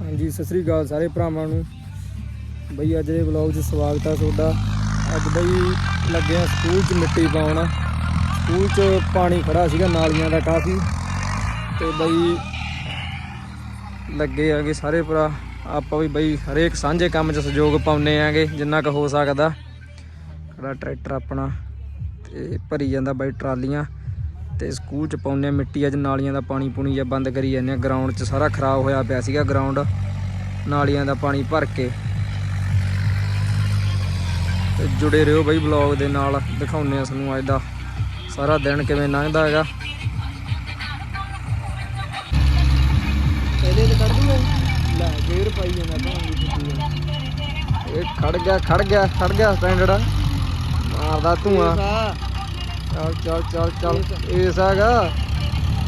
ਹਾਂਜੀ, ਸਤਿ ਸ੍ਰੀ ਅਕਾਲ ਸਾਰੇ ਭਰਾਵਾਂ ਨੂੰ। ਬਈ, ਅੱਜ ਦੇ ਵਲੌਗ 'ਚ ਸਵਾਗਤ ਆ ਤੁਹਾਡਾ। ਅੱਜ ਬਈ ਲੱਗੇ ਆ ਸਕੂਲ 'ਚ ਮਿੱਟੀ ਪਾਉਣ। ਸਕੂਲ 'ਚ ਪਾਣੀ ਖੜਾ ਸੀਗਾ, ਨਾਲੀਆਂ ਦਾ ਕਾਫੀ। ਤੇ ਬਈ ਲੱਗੇ ਆਗੇ ਸਾਰੇ ਭਰਾ। ਆਪਾਂ ਵੀ ਬਈ ਹਰੇਕ ਸਾਂਝੇ ਕੰਮ 'ਚ ਸਹਿਯੋਗ ਪਾਉਨੇ ਆਗੇ, ਜਿੰਨਾ ਕੁ ਹੋ ਸਕਦਾ। ਖੜਾ ਟਰੈਕਟਰ ਆਪਣਾ ਤੇ ਭਰੀ ਜਾਂਦਾ ਬਈ ਟਰਾਲੀਆਂ। ਤੇ ਸਕੂਲ ਚ ਪਾਉਂਦੇ ਆ ਮਿੱਟੀ ਅੱਜ ਨਾਲੀਆਂ ਦਾ ਪਾਣੀ ਪੂਣੀ ਜਾਂ ਬੰਦ ਕਰੀ ਜਾਂਦੇ ਆ। ਗਰਾਊਂਡ ਚ ਸਾਰਾ ਖਰਾਬ ਹੋਇਆ ਪਿਆ ਸੀਗਾ ਗਰਾਊਂਡ ਨਾਲੀਆਂ ਦਾ ਪਾਣੀ ਭਰ ਕੇ। ਤੇ ਜੁੜੇ ਰਹੋ ਬਈ ਵਲੌਗ ਦੇ ਨਾਲ ਦਿਖਾਉਂਦੇ ਆ ਤੁਹਾਨੂੰ ਅੱਜ ਦਾ। ਸਾਰਾ ਦਿਨ ਕਿਵੇਂ ਲੰਘਦਾ ਹੈਗਾ। ਪਹਿਲੇ ਤੇ ਕੱਢ ਦੂੰਗਾ। ਲੈ ਗੇਰ ਪਾਈ ਜਾਂਦਾ ਭਾਂਗੀ ਇਹ ਖੜ ਗਿਆ ਖੜ ਗਿਆ ਖੜ ਗਿਆ ਸਟੈਂਡਰਡ ਮਾਰਦਾ ਧੂਆਂ। ਚੱਲ ਚੱਲ ਚੱਲ ਚੱਲ। ਇਸ ਹੈਗਾ।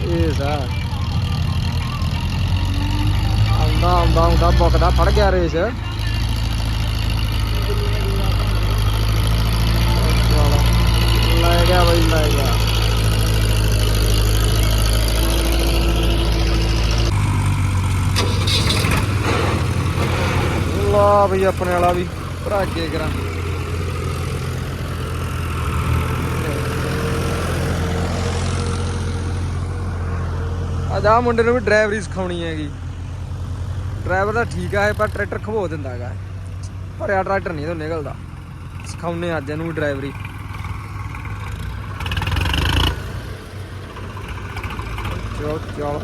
ਇਸ ਆ ਆਉਂਦਾ ਆਉਂਦਾ ਆਉਂਦਾ ਬੁੱਕਦਾ ਫੜ ਗਿਆ ਰੇਸ। ਲੈ ਗਿਆ ਬਈ ਲੈ ਗਿਆ। ਲਾ ਬਈ ਆਪਣੇ ਵਾਲਾ ਵੀ। ਭਰਾ ਅੱਗੇ ਕਰਾਂ ਅੱਜ ਆਹ ਮੁੰਡੇ ਨੂੰ ਵੀ ਡਰਾਈਵਰੀ ਸਿਖਾਉਣੀ ਹੈਗੀ। ਡਰਾਈਵਰ ਦਾ ਠੀਕ ਆ ਪਰ ਟਰੈਕਟਰ ਖਵੋ ਦਿੰਦਾ ਹੈਗਾ ਭਰਿਆ ਟਰੈਕਟਰ ਨਹੀਂ ਤੋਂ ਨਿਕਲਦਾ ਸਿਖਾਉਨੇ ਅੱਜ ਇਹਨੂੰ ਵੀ ਡਰਾਈਵਰੀ। ਚਲ ਚਲ।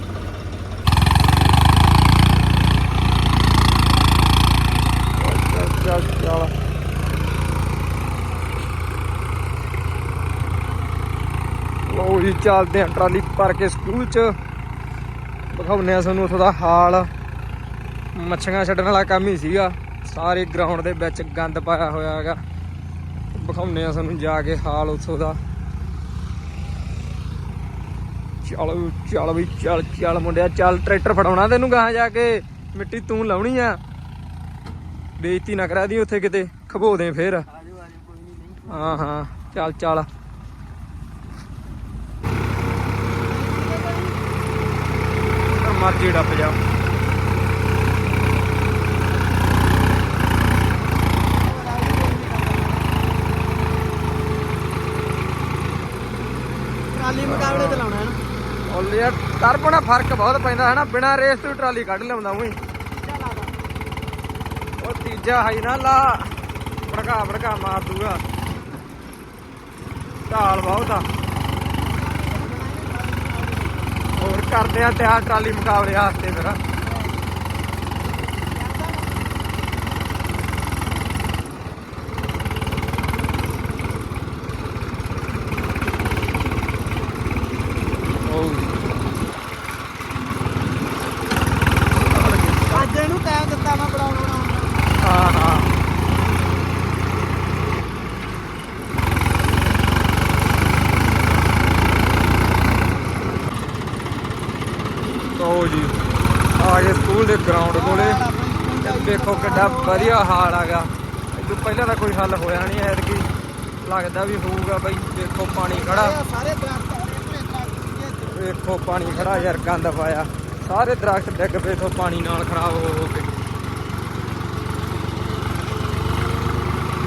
ਚੱਲ ਚੱਲ ਲੋ ਜੀ, ਚੱਲਦੇ ਆ ਟਰਾਲੀ ਭਰ ਕੇ ਸਕੂਲ ਚ। ਦਿਖਾਉਂਦੇ ਆ ਤੁਹਾਨੂੰ ਉੱਥੋਂ ਦਾ ਹਾਲ। ਮੱਛੀਆਂ ਛੱਡਣ ਵਾਲਾ ਕੰਮ ਹੀ ਸੀਗਾ। ਸਾਰੇ ਗਰਾਊਂਡ ਦੇ ਵਿੱਚ ਗੰਦ ਪਾਇਆ ਹੋਇਆ ਹੈਗਾ। ਦਿਖਾਉਂਦੇ ਆ ਤੁਹਾਨੂੰ ਜਾ ਕੇ ਹਾਲ ਉੱਥੋਂ ਦਾ। ਚੱਲ ਚੱਲ ਵੀ ਚੱਲ ਚੱਲ ਮੁੰਡਿਆ ਚੱਲ ਟਰੈਕਟਰ ਫੜਾਉਣਾ ਤੈਨੂੰ ਗਾਹਾਂ ਜਾ ਕੇ। ਮਿੱਟੀ ਤੂੰ ਲਾਉਣੀ ਆ। ਬੇਇੱਜ਼ਤੀ ਨਾ ਕਰਾ ਦੀ ਉੱਥੇ ਕਿਤੇ। ਖਬੋ ਦੇ ਫੇਰ। ਹਾਂ ਹਾਂ। ਚੱਲ ਚੱਲ। ਮਰਜ਼ੀ ਡੱਪ ਜਾ। ਟਰਾਲੀ ਮੁਕਾਬਲੇ ਚਲਾਉਣਾ ਹੈ ਨਾ। ਉਹ ਯਾਰ ਟਰਬੋ ਨਾਲ ਫ਼ਰਕ ਬਹੁਤ ਪੈਂਦਾ ਹੈ ਨਾ ਬਿਨਾ ਰੇਸ ਤੋਂ ਟਰਾਲੀ ਕੱਢ ਲਿਆਉਂਦਾ ਉਹੀ। ਉਹ ਤੀਜਾ ਹਾਈ ਨਾ ਲਾ। ਭੜਕਾ ਭੜਕਾ ਮਾਰ ਦੂਗਾ। ਢਾਲ ਬਹੁਤ ਆ ਹੋਰ ਕਰਦੇ ਆ ਤਿਆਰ ਟਰਾਲੀ ਮੁਕਾਬਲੇ ਵਾਸਤੇ ਫਿਰ ਉਹ ਅੱਜ ਇਹਨੂੰ ਟਾਈਮ ਦਿੱਤਾ ਮੈਂ ਬਣਾਉਣ ਬਣਾਉਣ ਦਾ। ਹਾਂ ਹਾਂ ਲਓ ਜੀ ਆ ਗਏ ਸਕੂਲ ਦੇ ਗਰਾਊਂਡ ਕੋਲੇ ਤੇ ਦੇਖੋ ਕਿੱਡਾ ਵਧੀਆ ਹਾਲ ਆਗਾ ਇਦੋਂ ਪਹਿਲਾਂ ਤਾਂ ਕੋਈ ਹੱਲ ਹੋਇਆ ਨਹੀਂ ਐਤਕੀ। ਲੱਗਦਾ ਵੀ ਹੋਊਗਾ ਬਈ, ਦੇਖੋ ਪਾਣੀ ਖੜਾ। ਇਹ ਵੇਖੋ ਪਾਣੀ ਖੜਾ ਯਾਰ, ਗੰਦ ਪਾਇਆ। ਸਾਰੇ ਦਰਖਤ ਡਿੱਗ ਪਏ ਤੋਂ ਪਾਣੀ ਨਾਲ ਖਰਾਬ ਹੋ ਹੋ ਕੇ।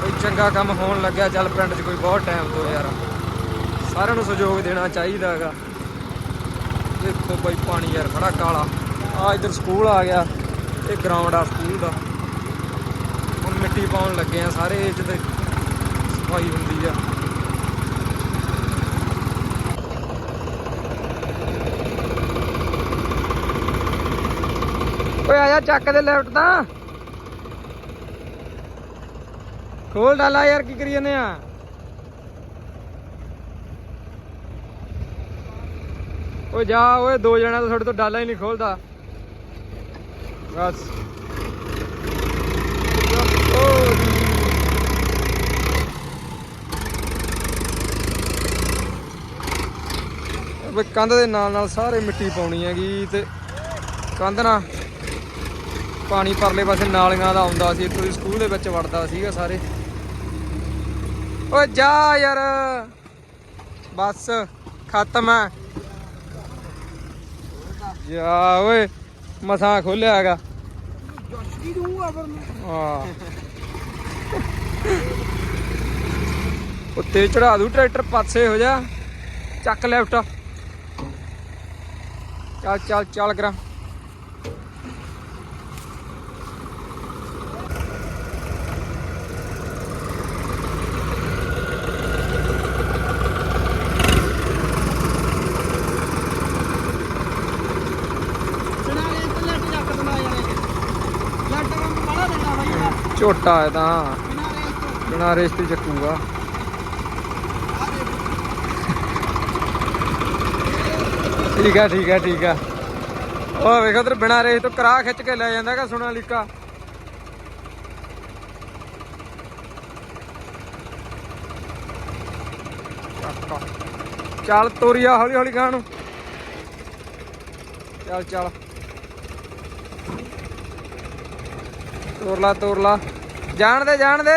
ਬਈ ਚੰਗਾ ਕੰਮ ਹੋਣ ਲੱਗਿਆ, ਚੱਲ ਪਿੰਡ 'ਚ ਕੋਈ ਬਹੁਤ ਟਾਈਮ ਤੋਂ ਯਾਰ। ਸਾਰਿਆਂ ਨੂੰ ਸਹਿਯੋਗ ਦੇਣਾ ਚਾਹੀਦਾ ਹੈਗਾ। ਦੇਖੋ ਬਈ ਪਾਣੀ ਯਾਰ, ਖੜਾ ਕਾਲਾ। ਆ ਇਧਰ ਸਕੂਲ ਆ ਗਿਆ। ਇਹ ਗਰਾਊਂਡ ਆ ਸਕੂਲ ਦਾ। ਹੁਣ ਮਿੱਟੀ ਪਾਉਣ ਲੱਗੇ ਆ ਸਾਰੇ, ਇਹ ਤੇ ਸਫ਼ਾਈ ਹੁੰਦੀ ਆ। ਓਏ ਆਇਆ ਚੱਕ ਦੇ ਲੈਫਟ ਤਾਂ। ਖੋਲ ਡਾਲਾ ਯਾਰ, ਕੀ ਕਰੀ ਜਾਂਦੇ ਆ? ਓਏ, ਜਾ ਓਏ, ਦੋ ਜਣਾ ਤਾਂ ਤੁਹਾਡੇ ਤੋਂ ਡਾਲਾ ਹੀ ਨਹੀਂ ਖੋਲਦਾ। ਬਸ ਓ ਕੰਧ ਦੇ ਨਾਲ ਨਾਲ ਸਾਰੇ ਮਿੱਟੀ ਪਾਉਣੀ ਹੈਗੀ ਤੇ ਕੰਧ ਨਾਲ ਪਾਣੀ ਪਰਲੇ ਪਾਸੇ ਨਾਲੀਆਂ ਦਾ ਆਉਂਦਾ ਸੀ, ਇੱਥੋਂ ਸਕੂਲ ਦੇ ਵਿੱਚ ਵੜਦਾ ਸੀਗਾ ਸਾਰੇ। ਓ ਜਾ ਯਾਰ। ਬਸ ਖਤਮ ਹੈ। ਜਾ ਓਏ। ਮਸਾਂ ਖੋਲਿਆ ਹੈਗਾ। ਜੱਸ ਦੂੰਗਾ ਫਿਰ ਉੱਤੇ ਚੜਾ ਦੂ ਟਰੈਕਟਰ ਪਾਸੇ ਹੋ ਜਾ। ਚੱਕ ਲੈਫਟ। ਚੱਲ ਚੱਲ ਚੱਲ ਕਰਾਂ ਬਿਨਾਂ ਰੇਸ ਤੋਂ ਲੱਟ ਰੱਖ ਦਿੰਦਾ ਯਾਰ ਇਹ ਲੱਟ ਕੰਮ ਬੜਾ ਦੇਣਾ ਬਾਈ ਇਹਦਾ ਝੋਟਾ ਹੈ ਤਾਂ। ਬਿਨਾਂ ਰੇਸ ਤੇ ਚੱਕੂਗਾ। ਠੀਕ ਆ ਠੀਕ ਆ ਠੀਕ ਆ ਉਹ ਵੇਖ ਉਧਰ ਬਿਨਾ ਰੇਸ ਤੋਂ ਕਰਾ ਖਿੱਚ ਕੇ ਲੈ ਜਾਂਦਾ ਕਿ ਸੋਨਾਲੀਕਾ ਚੱਕ। ਚੱਲ ਤੋਰੀਆ ਹੌਲੀ ਹੌਲੀ ਖਾਣ ਨੂੰ। ਚੱਲ ਚੱਲ। ਤੋਰ ਲਾ ਤੋਰ ਲਾ ਜਾਣ ਦੇ ਜਾਣ ਦੇ।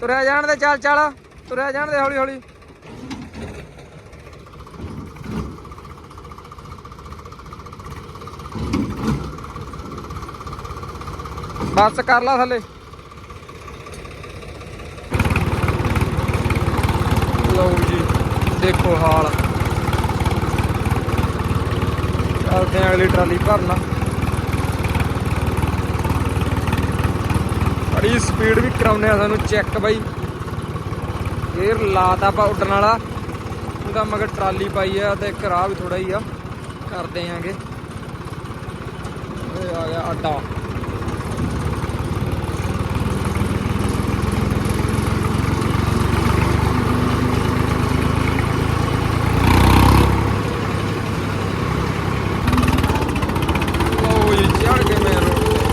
ਤੁਰਿਆ, ਜਾਣ ਦੇ, ਚੱਲ ਚੱਲ। ਤੁਰਿਆ, ਜਾਣ ਦੇ, ਹੌਲੀ ਹੌਲੀ। ਬਸ ਕਰ ਲਾ ਥੱਲੇ। ਲਓ ਜੀ, ਦੇਖੋ ਹਾਲ। ਚੱਲਦੇ ਆਂ ਅਗਲੀ ਟਰਾਲੀ ਭਰਨਾ। ਬੜੀ ਸਪੀਡ ਵੀ ਕਰਾਉਨੇ ਆ ਸਾਨੂੰ ਚੈੱਕ ਬਾਈ। ਗੇਅਰ ਲਾਤਾ ਆਪਾਂ ਉੱਡਣ ਵਾਲਾ। ਉਹਦਾ ਮਗਰ ਟਰਾਲੀ ਪਾਈ ਆ ਤੇ ਇੱਕ ਵੀ ਥੋੜਾ ਹੀ ਆ। ਕਰਦੇ ਆਂਗੇ। ਇਹ ਆ ਗਿਆ ਅੱਡਾ ਲਓ ਜੀ ਚੜ ਕੇ ਮੈਂ ਰੋਡ ਤੇ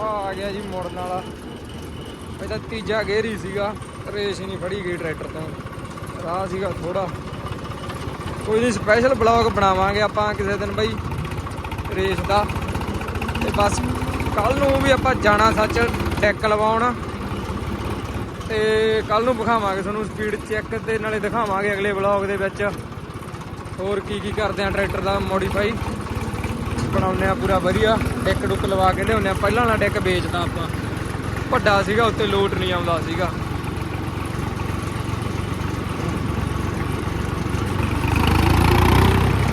ਆ ਆ ਗਿਆ ਜੀ ਮੁੜਨ ਵਾਲਾ। ਇਹ ਤਾਂ ਤੀਜਾ ਗੇਰ ਹੀ ਸੀਗਾ। ਰੇਸ ਨਹੀਂ ਫੜੀ ਗਈ ਟਰੈਕਟਰ ਤੋਂ। ਰਾਹ ਸੀਗਾ ਥੋੜਾ ਕੋਈ ਨਹੀਂ ਸਪੈਸ਼ਲ ਬਲੌਗ ਬਣਾਵਾਂਗੇ ਆਪਾਂ ਕਿਸੇ ਦਿਨ ਬਈ, ਰੇਸ ਦਾ। ਤੇ ਬਸ ਕੱਲ ਨੂੰ ਵੀ ਆਪਾਂ ਜਾਣਾ ਸੱਚ ਟੈਕ ਲਵਾਉਣ। ਤੇ ਕੱਲ ਨੂੰ ਵਿਖਾਵਾਂਗੇ ਤੁਹਾਨੂੰ ਸਪੀਡ ਚੈੱਕ ਤੇ ਨਾਲੇ ਦਿਖਾਵਾਂਗੇ ਅਗਲੇ ਬਲੌਗ ਦੇ ਵਿੱਚ। ਹੋਰ ਕੀ ਕੀ ਕਰਦੇ ਆ ਟਰੈਕਟਰ ਦਾ ਮੋਡੀਫਾਈ ਬਣਾਉਂਦੇ ਆ ਪੂਰਾ ਵਧੀਆ। ਡੈਕ ਡੁੱਕ ਲਵਾ ਕੇ ਲਿਆਉਂਦੇ ਆ। ਪਹਿਲਾਂ ਵਾਲਾ ਡੈਕ ਵੇਚਦਾ ਆਪਾਂ। ਵੱਡਾ ਸੀਗਾ, ਉੱਤੇ ਲੋਡ ਨਹੀਂ ਆਉਂਦਾ ਸੀਗਾ।